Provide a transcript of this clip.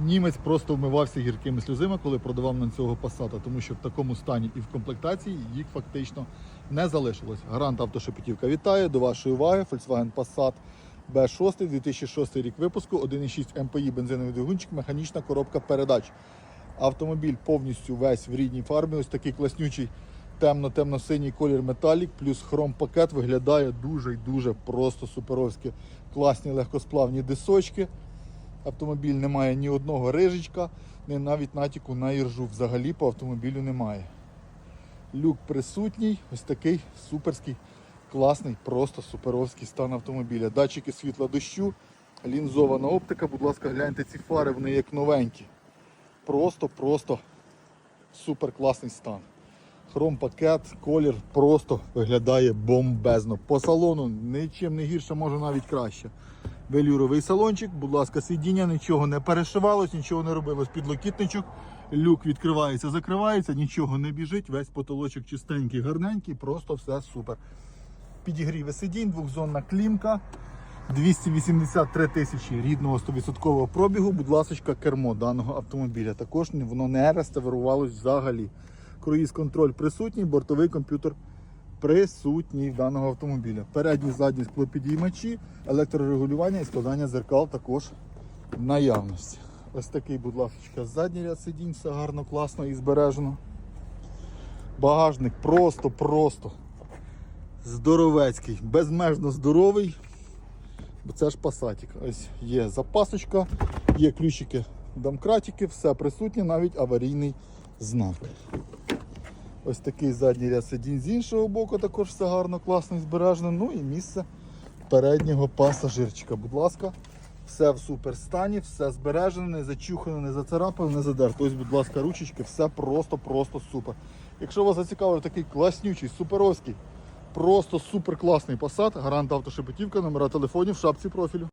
Німець просто вмивався гіркими сльозами, коли продавав нам цього пасата, тому що в такому стані і в комплектації їх фактично не залишилось. Гарант автошепетівка вітає до вашої уваги. Volkswagen Passat B6, 2006 рік випуску, 1,6 МПІ бензиновий двигунчик, механічна коробка передач. Автомобіль повністю весь в рідній фарбі. Ось такий класнючий темно-темно-синій колір металік, плюс хром пакет виглядає дуже і дуже просто суперовськи. Класні легкосплавні дисочки. Автомобіль не має ні одного рижечка, ні навіть натяку на іржу. Взагалі по автомобілю немає. Люк присутній, ось такий суперський, класний, просто суперовський стан автомобіля. Датчики світла дощу, лінзована оптика. Будь ласка, гляньте ці фари, вони як новенькі. Просто-просто супер класний стан. Хром пакет, колір просто виглядає бомбезно. По салону нічим не гірше, може навіть краще. Велюровий салончик, будь ласка, сидіння, нічого не перешивалось, нічого не робилось. Підлокітничок, люк відкривається, закривається, нічого не біжить. Весь потолочок чистенький, гарненький, просто все супер. Підігріви сидінь, двохзонна клімка. 283 тисячі рідного 100% пробігу, будь ласка, кермо даного автомобіля. Також воно не реставрувалось взагалі. Круїз контроль присутній, бортовий комп'ютер присутній даного автомобіля. Передні задні склопідіймачі, електрорегулювання і складання зеркал також наявності. Ось такий, будь ласка, задній ряд сидінь, все гарно, класно і збережено. Багажник просто-просто здоровецький, безмежно здоровий. Бо це ж пасатик. Ось є запасочка, є ключики домкратики, все присутнє, навіть аварійний знак. Ось такий задній ряд сидінь з іншого боку, також все гарно, класно і збережено. Ну і місце переднього пасажирчика. Будь ласка, все в супер стані, все збережено, не зачухано, не зацарапано, не задерто. Ось, будь ласка, ручечки, все просто-просто супер. Якщо вас зацікавив такий класнючий, суперовський, просто супер класний посад, гарант автошепетівка, номера телефонів в шапці профілю.